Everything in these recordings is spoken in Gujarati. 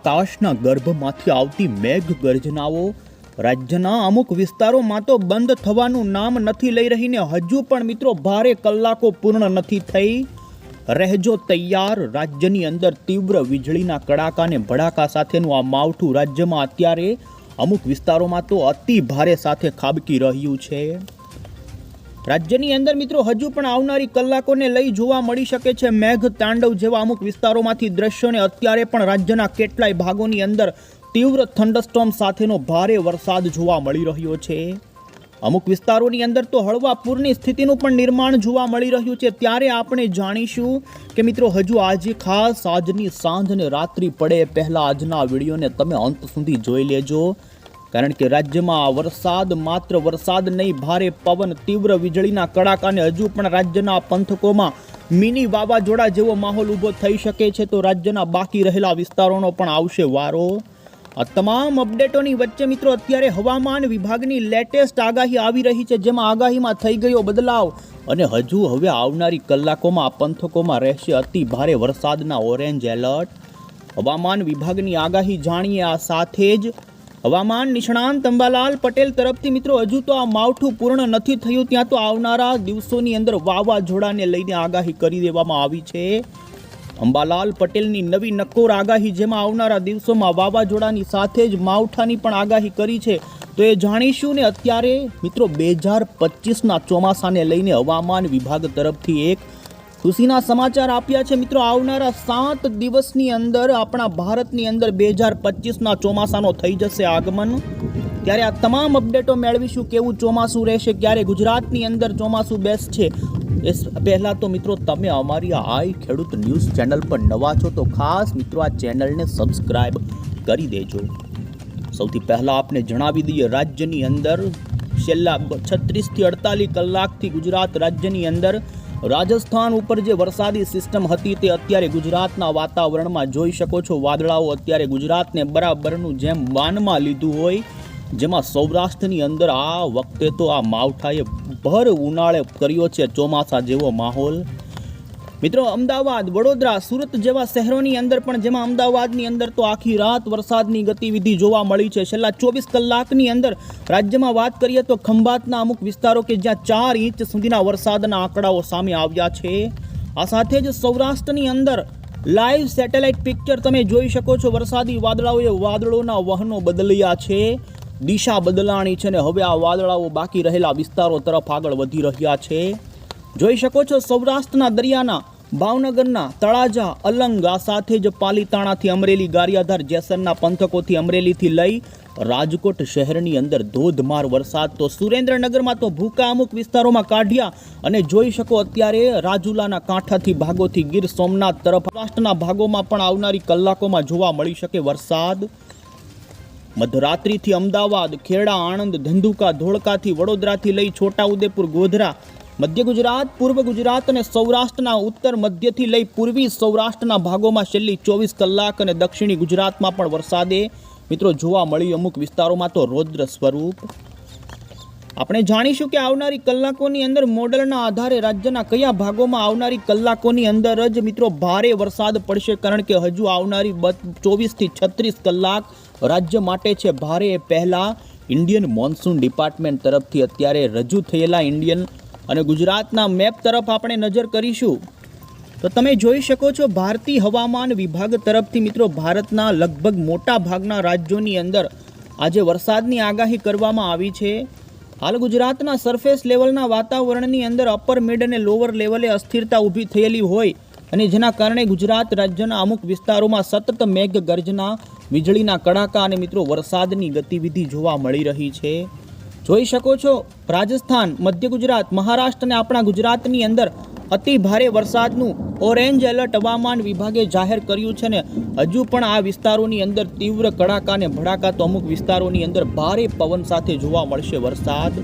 આકાશના ગર્ભમાંથી આવતી મેઘ ગર્જનાઓ રાજ્યના અમુક વિસ્તારોમાં તો બંધ થવાનું નામ નથી લઈ રહીને હજુ પણ મિત્રો ભારે કલાકો પૂર્ણ નથી થઈ. રહેજો તૈયાર, રાજ્યની અંદર તીવ્ર વીજળીના કડાકા અને ભડાકા સાથેનું આ માવઠું રાજ્યમાં અત્યારે અમુક વિસ્તારોમાં તો અતિ ભારે સાથે ખાબકી રહ્યું છે. રાજ્યની અંદર મિત્રો હજુ પણ આવનારી કલાકોને લઈ જોવા મળી શકે છે મેઘ તાંડવ જેવા અમુક વિસ્તારોમાંથી દ્રશ્યોને અત્યારે પણ રાજ્યના કેટલાય ભાગોની અંદર તીવ્ર થંડરસ્ટોર્મ સાથેનો ભારે વરસાદ જોવા મળી રહ્યો છે. અમુક વિસ્તારોની અંદર તો હળવા પૂરની સ્થિતિનું પણ નિર્માણ જોવા મળી રહ્યું છે. ત્યારે આપણે જાણીશું કે મિત્રો હજુ આજે ખાસ આજની સાંજ અને રાત્રિ પડે પહેલાં આજના વિડીયોને તમે અંત સુધી જોઈ લેજો. કારણ કે રાજ્યમાં વરસાદ માત્ર વરસાદ નહીં, ભારે પવન તીવ્ર વીજળીના કડાકા અને હજુ પણ રાજ્યના પંથકોમાં મિની વાવાઝોડા જેવો માહોલ ઊભો થઈ શકે છે. તો રાજ્યના બાકી રહેલા વિસ્તારોનો પણ આવશે વારો. આ તમામ અપડેટોની વચ્ચે મિત્રો, અત્યારે હવામાન વિભાગની લેટેસ્ટ આગાહી આવી રહી છે, જેમાં આગાહીમાં થઈ ગયો બદલાવ અને હજુ હવે આવનારી કલાકોમાં આ પંથકોમાં રહેશે અતિ ભારે વરસાદના ઓરેન્જ એલર્ટ. હવામાન વિભાગની આગાહી જાણીએ આ સાથે જ હવામાન નિષ્ણાંત અંબાલાલ પટેલ તરફથી મિત્રો, હજુ તો આ માવઠું પૂર્ણ નથી થયું, ત્યાં તો આવનારા દિવસોની અંદર વાવાઝોડાને લઈને આગાહી કરી દેવામાં આવી છે. અંબાલાલ પટેલની નવી નક્કોર આગાહી, જેમાં આવનારા દિવસોમાં વાવાઝોડાની સાથે જ માવઠાની પણ આગાહી કરી છે. તો એ જાણીશું ને અત્યારે મિત્રો, બે હજાર પચીસના ચોમાસાને લઈને હવામાન વિભાગ તરફથી એક ખુશીના સમાચાર આપ્યા છે મિત્રો. આવનારા સાત દિવસની અંદર આપણા ભારતની અંદર બે હજાર પચીસના ચોમાસાનો થઈ જશે આગમન. ત્યારે આ તમામ અપડેટો મેળવીશું, કેવું ચોમાસું રહેશે, ક્યારે ગુજરાતની અંદર ચોમાસું બેસશે. એ પહેલાં તો મિત્રો તમે અમારી આઈ ખેડૂત ન્યૂઝ ચેનલ પર નવા છો તો ખાસ મિત્રો આ ચેનલને સબસ્ક્રાઈબ કરી દેજો. સૌથી પહેલાં આપને જણાવી દઈએ, રાજ્યની અંદર છેલ્લા છત્રીસથી અડતાલીસ કલાકથી ગુજરાત રાજ્યની અંદર રાજસ્થાન ઉપર જે વરસાદી સિસ્ટમ હતી તે અત્યારે ગુજરાતના વાતાવરણમાં જોઈ શકો છો. વાદળાઓ અત્યારે ગુજરાતને બરાબરનું જેમ માનમાં લીધું હોય, જેમાં સૌરાષ્ટ્રની અંદર આ વખતે તો આ માવઠાએ ભર ઉનાળે કર્યો છે ચોમાસા જેવો માહોલ. મિત્રો, અમદાવાદ, વડોદરા, સુરત જેવા શહેરોની અંદર પણ જેમાં અમદાવાદની અંદર તો આખી રાત વરસાદની ગતિવિધિ જોવા મળી છે. છેલ્લા ચોવીસ કલાકની અંદર રાજ્યમાં વાત કરીએ તો ખંભાતના અમુક વિસ્તારો કે જ્યાં ચાર ઇંચ સુધીના વરસાદના આંકડાઓ સામે આવ્યા છે. આ સાથે જ સૌરાષ્ટ્રની અંદર લાઈવ સેટેલાઇટ પિક્ચર તમે જોઈ શકો છો. વરસાદી વાદળાઓએ વાદળોના વહનો બદલ્યા છે. દિશા બદલાણી છે ને હવે આ વાદળાઓ બાકી રહેલા વિસ્તારો તરફ આગળ વધી રહ્યા છે. જોઈ શકો છો સૌરાષ્ટ્રના દરિયાના, ભાવનગરના તળાજા, અલંગ, આ સાથે જ પાલીતાણાથી અમરેલી, ગારિયાધાર જેસરના પંથકોથી અમરેલીથી લઈ રાજકોટ શહેરની અંદર ધોધમાર વરસાદ. તો સુરેન્દ્રનગરમાં તો ભૂકા અમુક વિસ્તારોમાં કાઢ્યા અને જોઈ શકો અત્યારે રાજુલાના કાંઠાથી ભાગોથી ગીર સોમનાથ તરફ સૌરાષ્ટ્રના ભાગોમાં પણ આવનારી કલાકોમાં જોવા મળી શકે વરસાદ. મધરાત્રિથી અમદાવાદ, ખેડા, આણંદ, ધંધુકા, ધોળકાથી, વડોદરાથી લઈ છોટાઉદેપુર, ગોધરા મધ્ય ગુજરાત, પૂર્વ ગુજરાત અને સૌરાષ્ટ્રના ઉત્તર મધ્યથી લઈ પૂર્વી સૌરાષ્ટ્રના ભાગોમાં છેલ્લી ચોવીસ કલાક અને દક્ષિણી ગુજરાતમાં પણ વરસાદે. મિત્રો, જોવા મળ્યું અમુક વિસ્તારોમાં તો રૌદ્ર સ્વરૂપ. આપણે જાણીશું કે આવનારી કલાકોની અંદર મોડલના આધારે રાજ્યના કયા ભાગોમાં આવનારી કલાકોની અંદર જ, મિત્રો, ભારે વરસાદ પડશે. કારણ કે હજુ આવનારી ચોવીસથી છત્રીસ કલાક રાજ્ય માટે છે ભારે પહેલાં. ઇન્ડિયન મોન્સૂન ડિપાર્ટમેન્ટ તરફથી અત્યારે રજૂ થયેલા ઇન્ડિયન અને ગુજરાતના મેપ તરફ આપણે નજર કરીશું. તો તમે જોઈ શકો છો ભારતીય હવામાન વિભાગ તરફથી મિત્રો ભારતના લગભગ મોટા ભાગના રાજ્યોની અંદર આજે વરસાદની આગાહી કરવામાં આવી છે. હાલ ગુજરાતના સરફેસ લેવલના વાતાવરણની અંદર અપર મિડ અને લોઅર લેવલે અસ્થિરતા ઊભી થયેલી હોય અને જેના કારણે ગુજરાત રાજ્યના અમુક વિસ્તારોમાં સતત મેઘ ગર્જના વીજળીના કડાકા અને મિત્રો વરસાદની ગતિવિધિ જોવા મળી રહી છે. જોઈ શકો છો, રાજસ્થાન, મધ્ય ગુજરાત, મહારાષ્ટ્ર અને આપણા ગુજરાતની અંદર અતિ ભારે વરસાદનું ઓરેન્જ એલર્ટ હવામાન વિભાગે જાહેર કર્યું છે ને હજુ પણ આ વિસ્તારોની અંદર તીવ્ર કડાકા અને ભડાકા તો અમુક વિસ્તારોની અંદર ભારે પવન સાથે જોવા મળશે વરસાદ.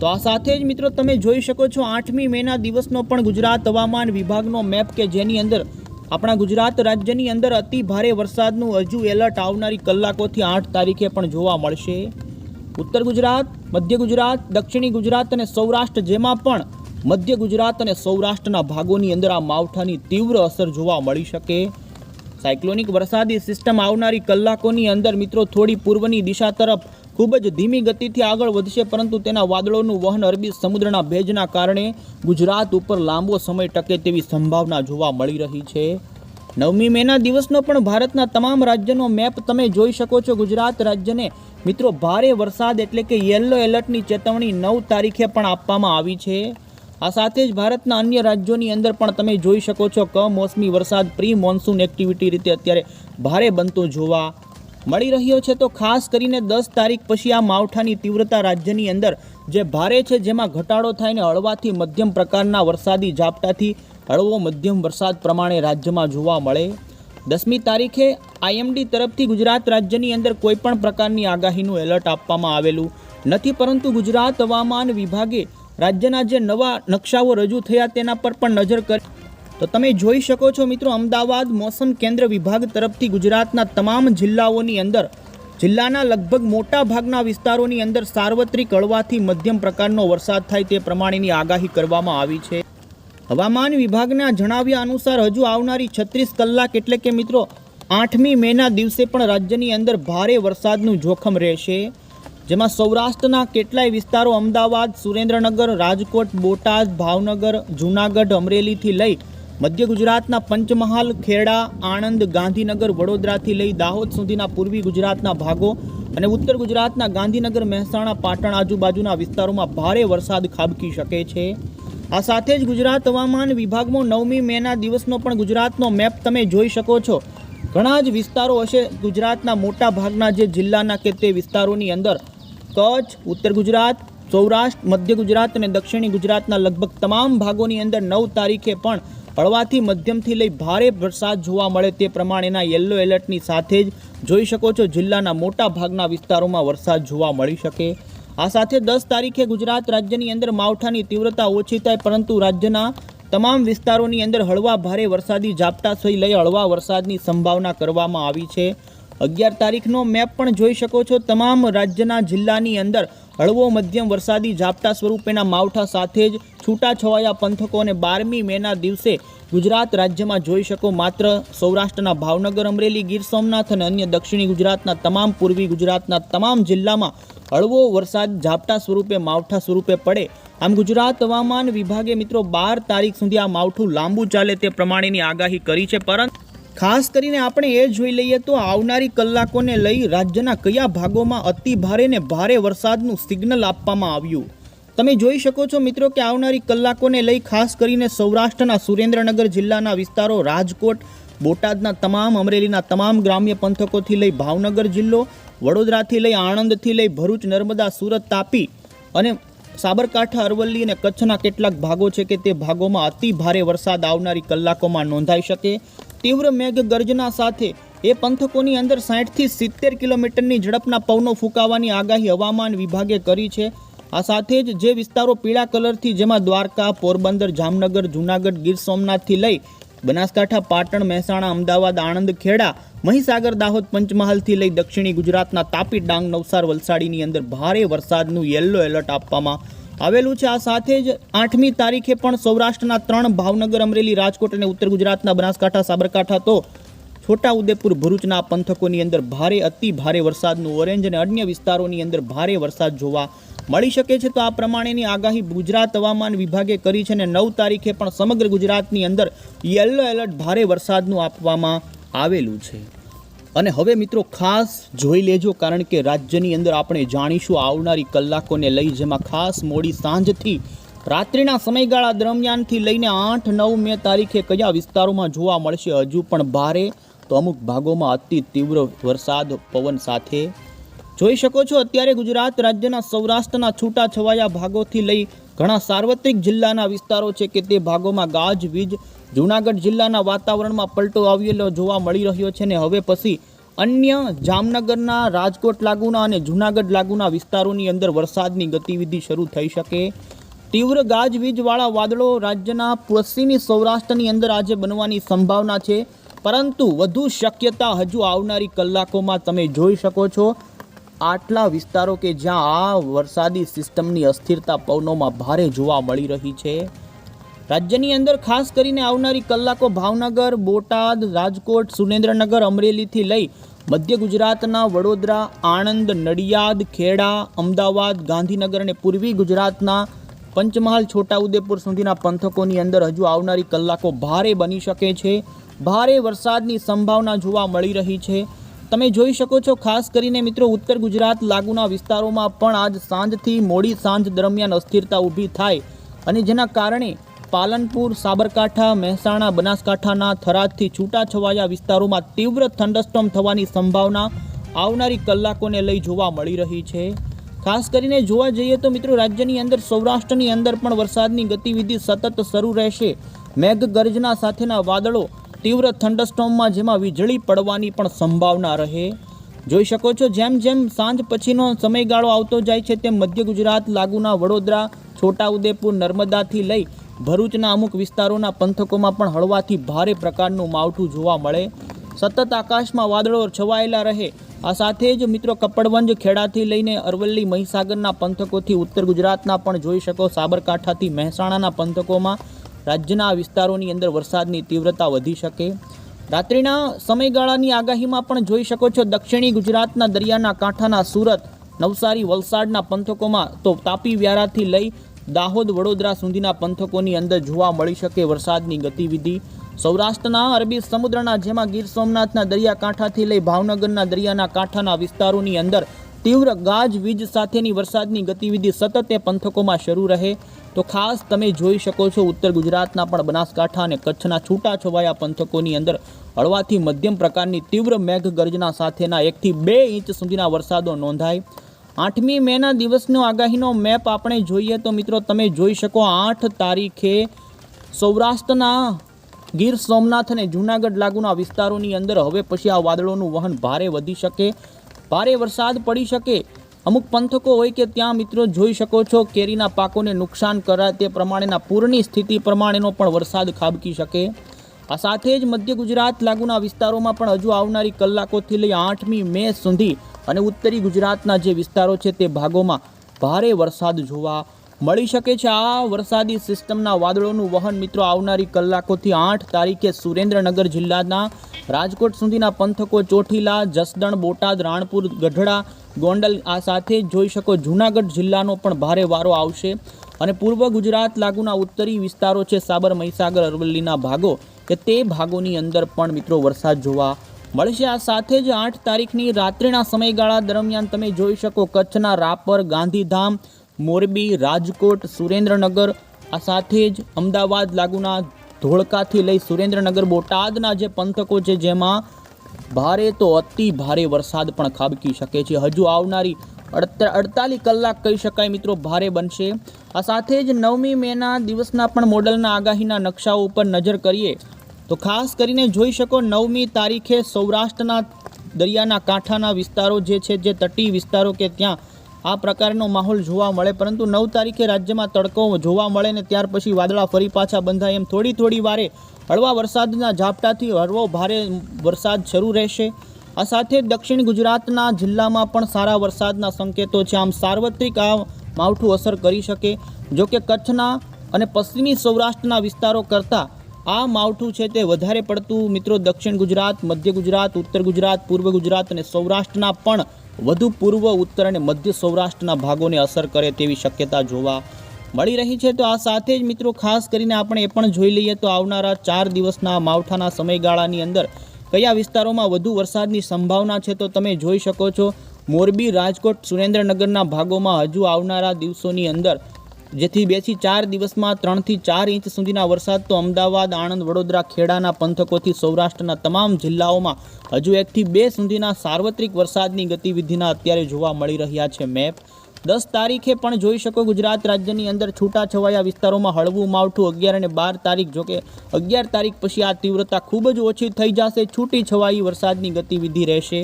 તો આ સાથે જ મિત્રો તમે જોઈ શકો છો, આઠમી મેના દિવસનો પણ ગુજરાત હવામાન વિભાગનો મેપ કે જેની અંદર આપણા ગુજરાત રાજ્યની અંદર અતિ ભારે વરસાદનું હજુ એલર્ટ આવનારી કલાકોથી આઠ તારીખે પણ જોવા મળશે. ઉત્તર ગુજરાત, મધ્ય ગુજરાત, દક્ષિણી ગુજરાત અને સૌરાષ્ટ્ર જેમાં પણ મધ્ય ગુજરાત અને સૌરાષ્ટ્રના ભાગોની અંદર આ માવઠાની તીવ્ર અસર જોવા મળી શકે. સાયક્લોનિક વરસાદી સિસ્ટમ આવનારી કલાકોની અંદર મિત્રો થોડી પૂર્વની દિશા તરફ ખૂબ જ ધીમી ગતિથી આગળ વધશે, પરંતુ તેના વાદળોનું વહન અરબી સમુદ્રના ભેજના કારણે ગુજરાત ઉપર લાંબો સમય ટકે તેવી સંભાવના જોવા મળી રહી છે. નવમી મેના દિવસનો પણ ભારતના તમામ રાજ્યનો મેપ તમે જોઈ શકો છો. ગુજરાત રાજ્યને મિત્રો ભારે વરસાદ એટલે કે યલો એલર્ટની ચેતવણી નવ તારીખે પણ આપવામાં આવી છે. આ સાથે જ ભારતના અન્ય રાજ્યોની અંદર પણ તમે જોઈ શકો છો કમોસમી વરસાદ, પ્રી મોન્સૂન એક્ટિવિટી રીતે અત્યારે ભારે બનતો જોવા મળી રહ્યો છે. તો ખાસ કરીને દસ તારીખ પછી આ માવઠાની તીવ્રતા રાજ્યની અંદર જે ભારે છે જેમાં ઘટાડો થાય ને હળવાથી મધ્યમ પ્રકારના વરસાદી ઝાપટાથી હળવો મધ્યમ વરસાદ પ્રમાણે રાજ્યમાં જોવા મળે. દસમી તારીખે આઈએમડી તરફથી ગુજરાત રાજ્યની અંદર કોઈપણ પ્રકારની આગાહીનું એલર્ટ આપવામાં આવેલું નથી, પરંતુ ગુજરાત હવામાન વિભાગે રાજ્યના જે નવા નકશાઓ રજૂ થયા તેના પર પણ નજર કરી. તો તમે જોઈ શકો છો મિત્રો, અમદાવાદ મોસમ કેન્દ્ર વિભાગ તરફથી ગુજરાતના તમામ જિલ્લાઓની અંદર, જિલ્લાના લગભગ મોટા ભાગના વિસ્તારોની અંદર સાર્વત્રિક હળવાથી મધ્યમ પ્રકારનો વરસાદ થાય તે પ્રમાણેની આગાહી કરવામાં આવી છે. હવામાન વિભાગના જણાવ્યા અનુસાર હજુ આવનારી છત્રીસ કલાક એટલે કે મિત્રો આઠમી મેના દિવસે પણ રાજ્યની અંદર ભારે વરસાદનું જોખમ રહેશે. જેમાં સૌરાષ્ટ્રના કેટલાય વિસ્તારો અમદાવાદ, સુરેન્દ્રનગર, રાજકોટ, બોટાદ, ભાવનગર, જૂનાગઢ, અમરેલીથી લઈ મધ્ય ગુજરાતના પંચમહાલ, ખેડા, આણંદ, ગાંધીનગર, વડોદરાથી લઈ દાહોદ સુધીના પૂર્વી ગુજરાતના ભાગો અને ઉત્તર ગુજરાતના ગાંધીનગર, મહેસાણા, પાટણ આજુબાજુના વિસ્તારોમાં ભારે વરસાદ ખાબકી શકે છે. આ સાથે જ ગુજરાત હવામાન વિભાગમાં નવમી મેના દિવસનો પણ ગુજરાતનો મેપ તમે જોઈ શકો છો. ઘણા જ વિસ્તારો હશે ગુજરાતના મોટા ભાગના જે જિલ્લાના કે તે વિસ્તારોની અંદર. કચ્છ, ઉત્તર ગુજરાત, સૌરાષ્ટ્ર, મધ્ય ગુજરાત અને દક્ષિણી ગુજરાતના લગભગ તમામ ભાગોની અંદર નવ તારીખે પણ હળવાથી મધ્યમથી લઈ ભારે વરસાદ જોવા મળે તે પ્રમાણેના યલો એલર્ટની સાથે જ જોઈ શકો છો જિલ્લાના મોટા ભાગના વિસ્તારોમાં વરસાદ જોવા મળી શકે. આ સાથે દસ તારીખે ગુજરાત રાજ્યની અંદર માવઠાની તીવ્રતા ઓછી થાય, પરંતુ રાજ્યના તમામ વિસ્તારોની અંદર હળવા ભારે વરસાદી ઝાપટા સહી લઈ હળવા વરસાદની સંભાવના કરવામાં આવી છે. અગિયાર તારીખનો મેપ પણ જોઈ શકો છો. તમામ રાજ્યના જિલ્લાની અંદર હળવો મધ્યમ વરસાદી ઝાપટા સ્વરૂપેના માવઠા સાથે જ છૂટાછવાયા પંથકો અને બારમી મેના દિવસે ગુજરાત રાજ્યમાં જોઈ શકો માત્ર સૌરાષ્ટ્રના ભાવનગર, અમરેલી, ગીર સોમનાથ અને અન્ય દક્ષિણી ગુજરાતના તમામ, પૂર્વી ગુજરાતના તમામ જિલ્લામાં હળવો વરસાદ ઝાપટા સ્વરૂપે, માવઠા સ્વરૂપે પડે. આમ ગુજરાત હવામાન વિભાગે મિત્રો બાર તારીખ સુધી આ માવઠું લાંબુ ચાલે તે પ્રમાણેની આગાહી કરી છે, પરંતુ ખાસ કરીને આપણે એ જોઈ લઈએ તો આવનારી કલાકોને લઈ રાજ્યના કયા ભાગોમાં અતિ ભારે ને ભારે વરસાદનું સિગ્નલ આપવામાં આવ્યું? તમે જોઈ શકો છો મિત્રો કે આવનારી કલાકોને લઈ ખાસ કરીને સૌરાષ્ટ્રના સુરેન્દ્રનગર જિલ્લાના વિસ્તારો રાજકોટ, બોટાદના તમામ, અમરેલીના તમામ ગ્રામ્ય પંથકોથી લઈ ભાવનગર જિલ્લો વડોદરાથી લઈ આણંદથી લઈ ભરૂચ, નર્મદા, સુરત તાપી અને સાબરકાંઠા, અરવલ્લી અને કચ્છના કેટલાક ભાગો છે કે તે ભાગોમાં અતિ ભારે વરસાદ આવનારી કલાકોમાં નોંધાઈ શકે. તીવ્ર મેઘ ગર્જના સાથે એ પંથકોની અંદર સાઠથી સિત્તેર કિલોમીટરની ઝડપના પવનો ફૂંકાવાની આગાહી હવામાન વિભાગે કરી છે. આ સાથે જ જે વિસ્તારો પીળા કલરથી, જેમાં દ્વારકા, પોરબંદર, જામનગર, જૂનાગઢ, ગીર સોમનાથથી લઈ બનાસકાંઠા, પાટણ, મહેસાણા, અમદાવાદ, આણંદ, ખેડા મહીસાગર દાહોદ પંચમહાલથી લઈ દક્ષિણી ગુજરાતના તાપી ડાંગ નવસાર વલસાડીની અંદર ભારે વરસાદનું યલો એલર્ટ આપવામાં આવેલું છે. આ સાથે જ આઠમી તારીખે પણ સૌરાષ્ટ્રના ત્રણ ભાવનગર, અમરેલી, રાજકોટ અને ઉત્તર ગુજરાતના બનાસકાંઠા, સાબરકાંઠા તો છોટા ઉદેપુર, ભરૂચના પંથકોની અંદર ભારે, અતિ ભારે વરસાદનું ઓરેન્જ અને અન્ય વિસ્તારોની અંદર ભારે વરસાદ જોવા મળી શકે છે. તો આ પ્રમાણેની આગાહી ગુજરાત હવામાન વિભાગે કરી છે અને નવ તારીખે પણ સમગ્ર ગુજરાતની અંદર યલો એલર્ટ ભારે વરસાદનું આપવામાં આવેલું છે. અને હવે મિત્રો ખાસ જોઈ લેજો કારણ કે રાજ્યની અંદર આપણે જાણીશું આવનારી કલાકોને લઈ જેમાં ખાસ મોડી સાંજથી રાત્રિના સમયગાળા દરમિયાનથી લઈને આઠ, નવ મે તારીખે કયા વિસ્તારોમાં જોવા મળશે હજુ પણ ભારે. તો અમુક ભાગોમાં અતિ તીવ્ર વરસાદ પવન સાથે. જોઈ શકો છો અત્યારે ગુજરાત રાજ્યના સૌરાષ્ટ્રના છૂટા છવાયા ભાગોથી લઈ ઘણા સાર્વત્રિક જિલ્લાના વિસ્તારો છે કે તે ભાગોમાં ગાજવીજ જૂનાગઢ જિલ્લાના વાતાવરણમાં પલટો આવેલો જોવા મળી રહ્યો છે ને હવે પછી અન્ય જામનગરના રાજકોટ લાગુના અને જૂનાગઢ લાગુના વિસ્તારોની અંદર વરસાદની ગતિવિધિ શરૂ થઈ શકે. તીવ્ર ગાજવીજવાળા વાદળો રાજ્યના પશ્ચિમી સૌરાષ્ટ્રની અંદર આજે બનવાની સંભાવના છે. પરંતુ વધુ શક્યતા હજુ આવનારી કલાકોમાં તમે જોઈ શકો છો. આટલા વિસ્તારો કે જ્યાં આ વરસાદી સિસ્ટમની અસ્થિરતા પવનોમાં ભારે જોવા મળી રહી છે. રાજ્યની અંદર ખાસ કરીને આવનારી કલાકો ભાવનગર, બોટાદ, રાજકોટ, સુરેન્દ્રનગર, અમરેલીથી લઈ મધ્ય ગુજરાતના વડોદરા, આણંદ, નડિયાદ, ખેડા, અમદાવાદ, ગાંધીનગર અને પૂર્વી ગુજરાતના પંચમહાલ છોટાઉદેપુર સુધીના પંથકોની અંદર હજુ આવનારી કલાકો ભારે બની શકે છે. ભારે વરસાદની સંભાવના જોવા મળી રહી છે. તમે જોઈ શકો છો, ખાસ કરીને મિત્રો ઉત્તર ગુજરાત લાગુના વિસ્તારોમાં પણ આજ સાંજથી મોડી સાંજ દરમિયાન અસ્થિરતા ઊભી થાય અને જેના કારણે પાલનપુર, સાબરકાંઠા, મહેસાણા, બનાસકાંઠાના થરાદથી છૂટાછવાયા વિસ્તારોમાં તીવ્ર થંડસ્ટોમ થવાની સંભાવના આવનારી કલાકોને લઈ જોવા મળી રહી છે. ખાસ કરીને જોવા જઈએ તો મિત્રો રાજ્યની અંદર, સૌરાષ્ટ્રની અંદર પણ વરસાદની ગતિવિધિ સતત શરૂ રહેશે. મેઘગર્જના સાથેના વાદળો તીવ્ર થંડરસ્ટોમમાં જેમાં વીજળી પડવાની પણ સંભાવના રહે. જોઈ શકો છો, જેમ જેમ સાંજ પછીનો સમયગાળો આવતો જાય છે, તેમ મધ્ય ગુજરાત, લાગુના વડોદરા, છોટાઉદેપુર, નર્મદાથી લઈ ભરૂચના અમુક વિસ્તારોના પંથકોમાં પણ હળવાથી ભારે પ્રકારનું માવઠું જોવા મળે. સતત આકાશમાં વાદળો છવાયેલા રહે. આ સાથે જ મિત્રો કપડવંજ ખેડાથી લઈને અરવલ્લી મહીસાગરના પંથકોથી ઉત્તર ગુજરાતના પણ જોઈ શકો સાબરકાંઠાથી મહેસાણાના પંથકોમાં. રાજ્યના વિસ્તારોની અંદર વરસાદની તીવ્રતા વધી શકે. રાત્રિના સમયગાળાની આગાહીમાં પણ જોઈ શકો છો દક્ષિણી ગુજરાતના દરિયાના કાંઠાના સુરત, નવસારી, વલસાડના પંથકોમાં તો તાપી વ્યારાથી લઈ દાહોદ વડોદરા સુધીના પંથકોની અંદર જોવા મળી શકે વરસાદની ગતિવિધિ. સૌરાષ્ટ્રના અરબી સમુદ્રના જેમાં ગીર સોમનાથના દરિયાકાંઠાથી લઈ ભાવનગરના દરિયાના કાંઠાના વિસ્તારોની અંદર તીવ્ર ગાજ વીજ સાથેની વરસાદની ગતિવિધિ સતત એ પંથકોમાં શરૂ રહે. તો ખાસ તમે જોઈ શકો છો ઉત્તર ગુજરાતના પણ બનાસકાંઠા અને કચ્છના છૂટાછવાયા પંથકોની અંદર હળવાથી મધ્યમ પ્રકારની તીવ્ર મેઘગર્જના સાથેના એકથી બે ઇંચ સુધીના વરસાદો નોંધાય. આઠમી મેના દિવસનો આગાહીનો મેપ આપણે જોઈએ તો મિત્રો તમે જોઈ શકો આઠ તારીખે સૌરાષ્ટ્રના ગીર સોમનાથ અને જૂનાગઢ લાગુના વિસ્તારોની અંદર હવે પછી આ વાદળોનું વહન ભારે વધી શકે, ભારે વરસાદ પડી શકે. અમુક પંથકો હોય કે ત્યાં મિત્રો જોઈ શકો છો કેરીના પાકોને નુકસાન કરાય તે પ્રમાણેના પૂરની સ્થિતિ પ્રમાણેનો પણ વરસાદ ખાબકી શકે. આ સાથે જ મધ્ય ગુજરાત લાગુના વિસ્તારોમાં પણ હજુ આવનારી કલાકોથી લઈ આઠમી મે સુધી અને ઉત્તરી ગુજરાતના જે વિસ્તારો છે તે ભાગોમાં ભારે વરસાદ જોવા મળી શકે છે. આ વરસાદી સિસ્ટમના વાદળોનું વહન મિત્રો આવનારી કલાકોથી આઠ તારીખે સુરેન્દ્રનગર જિલ્લાના રાજકોટ સુધીના પંથકો ચોટીલા, જસદણ, બોટાદ, રાણપુર, ગઢડા, ગોંડલ આ સાથે જોઈ શકો. જૂનાગઢ જિલ્લાનો પણ ભારે વારો આવશે. અને પૂર્વ ગુજરાત લાગુના ઉત્તરી વિસ્તારો છે સાબર મહીસાગર, અરવલ્લીના ભાગો કે તે ભાગોની અંદર પણ મિત્રો વરસાદ જોવા મળશે. આ સાથે જ આઠ તારીખની રાત્રિના સમયગાળા દરમિયાન તમે જોઈ શકો કચ્છના રાપર, ગાંધીધામ, મોરબી, રાજકોટ, સુરેન્દ્રનગર, આ સાથે જ અમદાવાદ લાગુના ધોળકાથી લઈ સુરેન્દ્રનગર, બોટાદના જે પંથકો છે જેમાં ભારે તો અતિ ભારે વરસાદ પણ ખાબકી શકે છે. હજુ આવનારી અડતાલીસ કલાક કહી શકાય મિત્રો, ભારે બનશે. આ સાથે જ નવમી મેના દિવસના પણ મોડલના આગાહીના નકશાઓ ઉપર નજર કરીએ તો ખાસ કરીને જોઈ શકો નવમી તારીખે સૌરાષ્ટ્રના દરિયાના કાંઠાના વિસ્તારો જે છે, જે તટી વિસ્તારો કે ત્યાં આ પ્રકારનો માહોલ જોવા મળે. પરંતુ નવ તારીખે રાજ્યમાં તડકો જોવા મળે ને ત્યાર પછી વાદળા ફરી પાછા બંધાય એમ થોડી થોડી વારે હળવા વરસાદના ઝાપટાથી હળવો ભારે વરસાદ શરૂ રહેશે. આ સાથે દક્ષિણ ગુજરાતના જિલ્લામાં પણ સારા વરસાદના સંકેતો છે. આમ સાર્વત્રિક આ માવઠું અસર કરી શકે. જો કે કચ્છના અને પશ્ચિમી સૌરાષ્ટ્રના વિસ્તારો કરતાં આ માવઠું છે તે વધારે પડતું. મિત્રો, દક્ષિણ ગુજરાત, મધ્ય ગુજરાત, ઉત્તર ગુજરાત, પૂર્વ ગુજરાત અને સૌરાષ્ટ્રના પણ વધુ પૂર્વ, ઉત્તર અને મધ્ય સૌરાષ્ટ્રના ભાગોને અસર કરે તેવી શક્યતા જોવા મળી રહી છે. તો આ સાથે જ મિત્રો, ખાસ કરીને આપણે એ પણ જોઈ લઈએ તો આવનારા ચાર દિવસના માવઠાના સમયગાળાની અંદર કયા વિસ્તારોમાં વધુ વરસાદની સંભાવના છે તો તમે જોઈ શકો છો. મોરબી, રાજકોટ, સુરેન્દ્રનગરના ભાગોમાં હજુ આવનારા દિવસોની અંદર, જેથી બેથી ચાર દિવસમાં ત્રણથી ચાર ઇંચ સુધીના વરસાદ તો અમદાવાદ, આણંદ, વડોદરા, ખેડાના પંથકોથી સૌરાષ્ટ્રના તમામ જિલ્લાઓમાં હજુ એકથી બે સુધીના સાર્વત્રિક વરસાદની ગતિવિધિના અત્યારે જોવા મળી રહ્યા છે મેપ. દસ તારીખે પણ જોઈ શકો ગુજરાત રાજ્યની અંદર છૂટાછવાયા વિસ્તારોમાં હળવું માવઠું અગિયાર અને બાર તારીખ જોકે અગિયાર તારીખ પછી આ તીવ્રતા ખૂબ જ ઓછી થઈ જશે. છૂટી છવાઈ વરસાદની ગતિવિધિ રહેશે.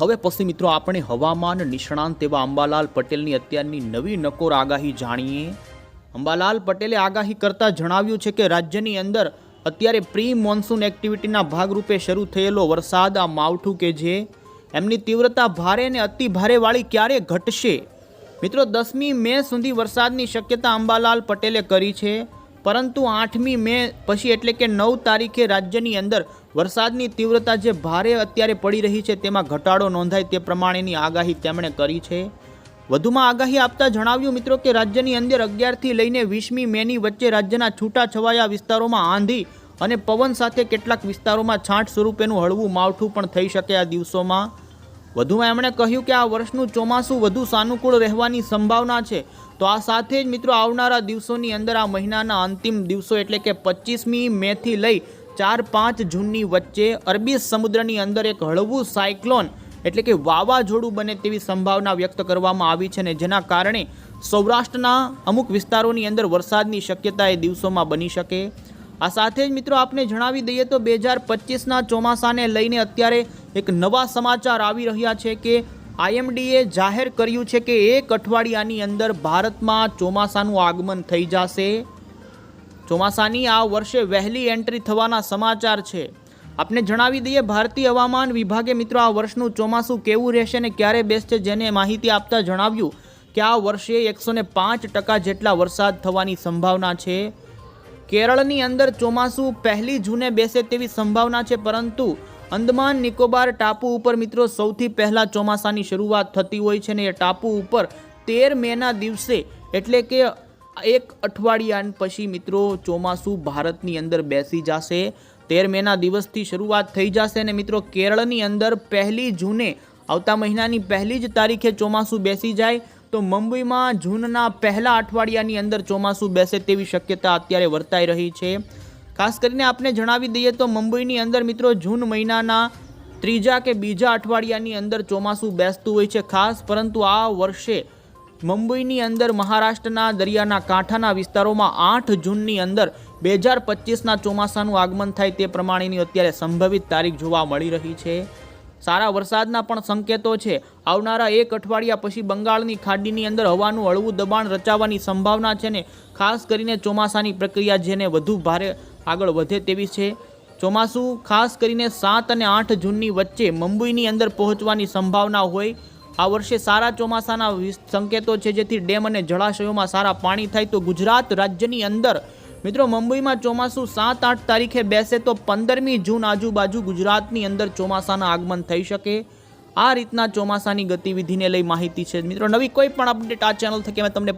હવે પછી મિત્રો આપણે હવામાન નિષ્ણાંત એવા અંબાલાલ પટેલની અત્યારની નવી નકોર આગાહી જાણીએ. અંબાલાલ પટેલે આગાહી કરતાં જણાવ્યું છે કે રાજ્યની અંદર અત્યારે પ્રી મોન્સૂન એક્ટિવિટીના ભાગરૂપે શરૂ થયેલો વરસાદ, આ માવઠું કે જે એમની તીવ્રતા ભારે અને અતિ ભારેવાળી ક્યારે ઘટશે? મિત્રો, દસમી મે સુધી વરસાદની શક્યતા અંબાલાલ પટેલે કરી છે, પરંતુ આઠમી મે પછી એટલે કે નવ તારીખે રાજ્યની અંદર વરસાદની તીવ્રતા જે ભારે અત્યારે પડી રહી છે, તેમાં ઘટાડો નોંધાય તે પ્રમાણેની આગાહી તેમણે કરી છે. વધુમાં આગાહી આપતા જણાવ્યું, મિત્રો, કે રાજ્યની અંદર અગિયારથી લઈને વીસમી મેની વચ્ચે રાજ્યના છૂટાછવાયા વિસ્તારોમાં આંધી અને પવન સાથે કેટલાક વિસ્તારોમાં છાંટ સ્વરૂપેનું હળવું માવઠું પણ થઈ શકે આ દિવસોમાં. વધુમાં એમણે કહ્યું કે આ વર્ષનું ચોમાસું વધુ સાનુકૂળ રહેવાની સંભાવના છે. તો આ સાથે જ મિત્રો આવનારા દિવસોની અંદર આ મહિનાના અંતિમ દિવસો એટલે કે પચીસમી મેથી લઈ ચાર પાંચ જૂનની વચ્ચે અરબી સમુદ્રની અંદર એક હળવું સાયક્લોન એટલે કે વાવાઝોડું બને તેવી સંભાવના વ્યક્ત કરવામાં આવી છે ને જેના કારણે સૌરાષ્ટ્રના અમુક વિસ્તારોની અંદર વરસાદની શક્યતા એ દિવસોમાં બની શકે. આ સાથે જ મિત્રો આપને જણાવી દઈએ તો બે હજાર પચીસના ચોમાસાને લઈને અત્યારે એક નવા સમાચાર આવી રહ્યા છે કે આઈએમડીએ જાહેર કર્યું છે કે એક અઠવાડિયાની અંદર ભારતમાં ચોમાસાનું આગમન થઈ જશે. ચોમાસાની આ વર્ષે વહેલી એન્ટ્રી થવાના સમાચાર છે. આપને જણાવી દઈએ, ભારતીય હવામાન વિભાગે મિત્રો આ વર્ષનું ચોમાસું કેવું રહેશે ને ક્યારે બેસશે જેને માહિતી આપતા જણાવ્યું કે આ વર્ષે એકસો પાંચ ટકા જેટલા વરસાદ થવાની સંભાવના છે. કેરળની અંદર ચોમાસું પહેલી જૂને બેસે તેવી સંભાવના છે, પરંતુ અંદમાન નિકોબાર ટાપુ ઉપર મિત્રો સૌથી પહેલાં ચોમાસાની શરૂઆત થતી હોય છે ને એ ટાપુ ઉપર તેર મેના દિવસે એટલે કે એક અઠવાડિયા પછી મિત્રો ચોમાસું ભારતની અંદર બેસી જશે. તેર મેના દિવસથી શરૂઆત થઈ જશે અને મિત્રો કેરળની અંદર પહેલી જૂને આવતા મહિનાની પહેલી જ તારીખે ચોમાસું બેસી જાય. તો મુંબઈમાં જૂનના પહેલા અઠવાડિયાની અંદર ચોમાસું બેસે તેવી શક્યતા અત્યારે વર્તાઈ રહી છે. ખાસ કરીને આપણે જણાવી દઈએ તો મુંબઈની અંદર મિત્રો જૂન મહિનાના ત્રીજા કે બીજા અઠવાડિયાની અંદર ચોમાસું બેસતું હોય છે ખાસ, પરંતુ આ વર્ષે મુંબઈની અંદર મહારાષ્ટ્રના દરિયાના કાંઠાના વિસ્તારોમાં આઠ જૂનની અંદર બે હજાર પચીસના ચોમાસાનું આગમન થાય તે પ્રમાણેની અત્યારે સંભવિત તારીખ જોવા મળી રહી છે. સારા વરસાદના પણ સંકેતો છે. આવનારા એક અઠવાડિયા પછી બંગાળની ખાડીની અંદર હવાનું હળવું દબાણ રચાવાની સંભાવના છે ને ખાસ કરીને ચોમાસાની પ્રક્રિયા જેને વધુ ભારે આગળ વધે તેવી છે. ચોમાસું ખાસ કરીને સાત અને આઠ જૂનની વચ્ચે મુંબઈની અંદર પહોંચવાની સંભાવના હોય. આ વર્ષે સારા ચોમાસાના સંકેતો છે જેથી ડેમ અને જળાશયોમાં સારા પાણી થાય તો ગુજરાત રાજ્યની અંદર મિત્રો, મુંબઈમાં ચોમાસું સાત આઠ તારીખે બેસે તો પંદરમી જૂન આજુબાજુ ગુજરાતની અંદર ચોમાસાના આગમન થઈ શકે. આ રીતના ચોમાસાની ગતિવિધિને લઈ માહિતી છે. મિત્રો, નવી કોઈ પણ અપડેટ આ ચેનલ થકી અમે તમને